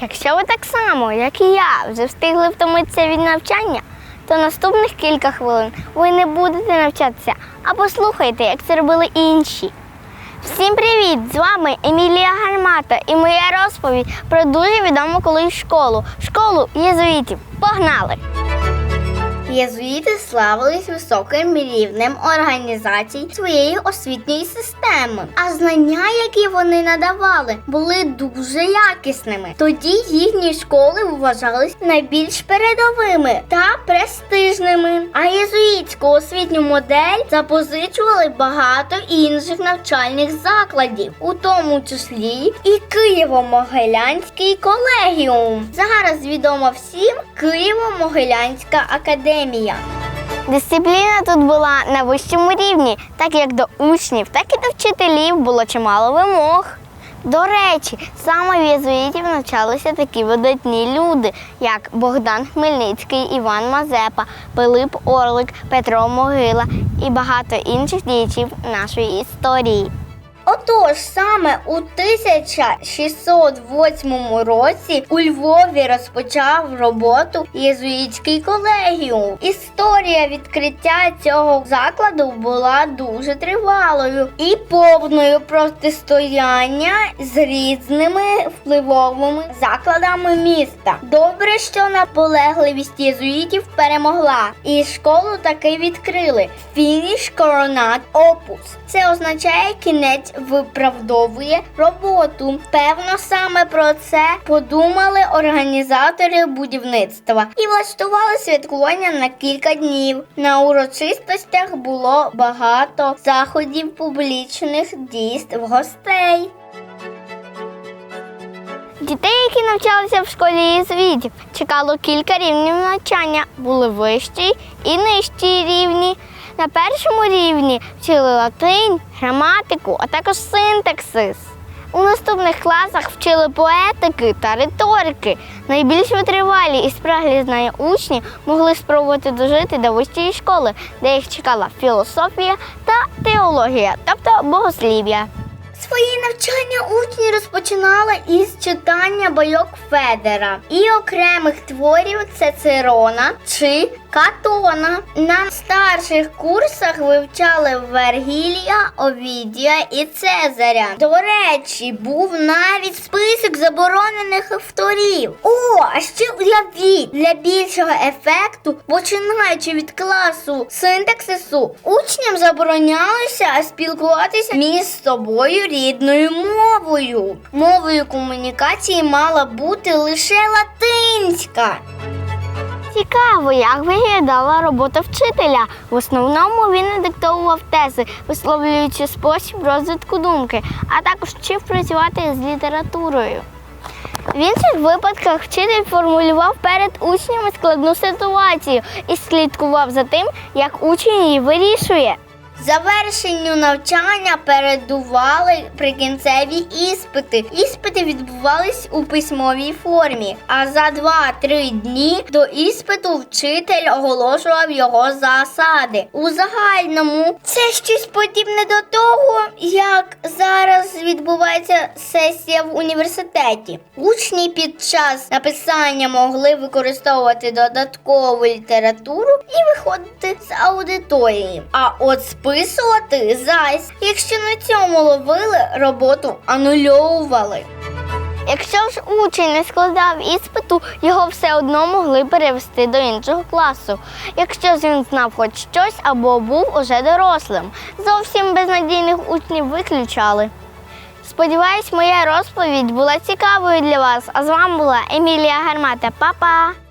Якщо ви так само, як і я, вже встигли втомитися від навчання, то наступних кілька хвилин ви не будете навчатися, а послухайте, як це робили інші. Всім привіт! З вами Емілія Гармата і моя розповідь про дуже відому колись школу школу єзуїтів. Погнали! Єзуїти славились високим рівнем організації своєї освітньої системи, а знання, які вони надавали, були дуже якісними. Тоді їхні школи вважались найбільш передовими та престижними. А єзуїтську освітню модель запозичували багато інших навчальних закладів, у тому числі і Києво-Могилянський колегіум. Зараз відомо всім Києво-Могилянська академія. Дисципліна тут була на вищому рівні, так як до учнів, так і до вчителів було чимало вимог. До речі, саме в єзуїтів навчалися такі видатні люди, як Богдан Хмельницький, Іван Мазепа, Пилип Орлик, Петро Могила і багато інших діячів нашої історії. Отож, саме у 1608 році у Львові розпочав роботу єзуїтський колегіум. Історія відкриття цього закладу була дуже тривалою і повною протистояння з різними впливовими закладами міста. Добре, що наполегливість єзуїтів перемогла, і школу таки відкрили. Фініш коронат опус. Це означає кінець виправдовує роботу. Певно, саме про це подумали організатори будівництва і влаштували святкування на кілька днів. На урочистостях було багато заходів публічних дійств гостей. Дітей, які навчалися в школі єзуїтів, чекало кілька рівнів навчання. Були вищі і нижчі рівні. На першому рівні вчили латинь, граматику, а також синтаксис. У наступних класах вчили поетики та риторики. Найбільш витривалі і спраглі знання учні могли спробувати дожити до вищої школи, де їх чекала філософія та теологія, тобто богослів'я. Свої навчання учні розпочинали із читання байок Федера і окремих творів Цицерона чи Катона. На старших курсах вивчали Вергілія, Овідія і Цезаря. До речі, був навіть список заборонених авторів. О, а ще уявіть, для більшого ефекту, починаючи від класу синтаксису, учням заборонялося спілкуватися між собою рідною мовою. Мовою комунікації мала бути лише латинська. Цікаво, як виглядала робота вчителя. В основному він диктовував тези, висловлюючи спосіб розвитку думки, а також вчив працювати з літературою. В інших випадках вчитель формулював перед учнями складну ситуацію і слідкував за тим, як учень її вирішує. Завершенню навчання передували прикінцеві іспити. Іспити відбувались у письмовій формі. А за 2-3 дні до іспиту вчитель оголошував його засади. У загальному це щось подібне до того, як зараз відбувається сесія в університеті. Учні під час написання могли використовувати додаткову літературу і виходити з аудиторії. А от списувати зайс, якщо на цьому ловили, роботу анульовували. Якщо ж учень не складав іспиту, його все одно могли перевести до іншого класу. Якщо ж він знав хоч щось або був уже дорослим. Зовсім безнадійних учнів виключали. Сподіваюсь, моя розповідь була цікавою для вас. А з вами була Емілія Гармата. Па-па!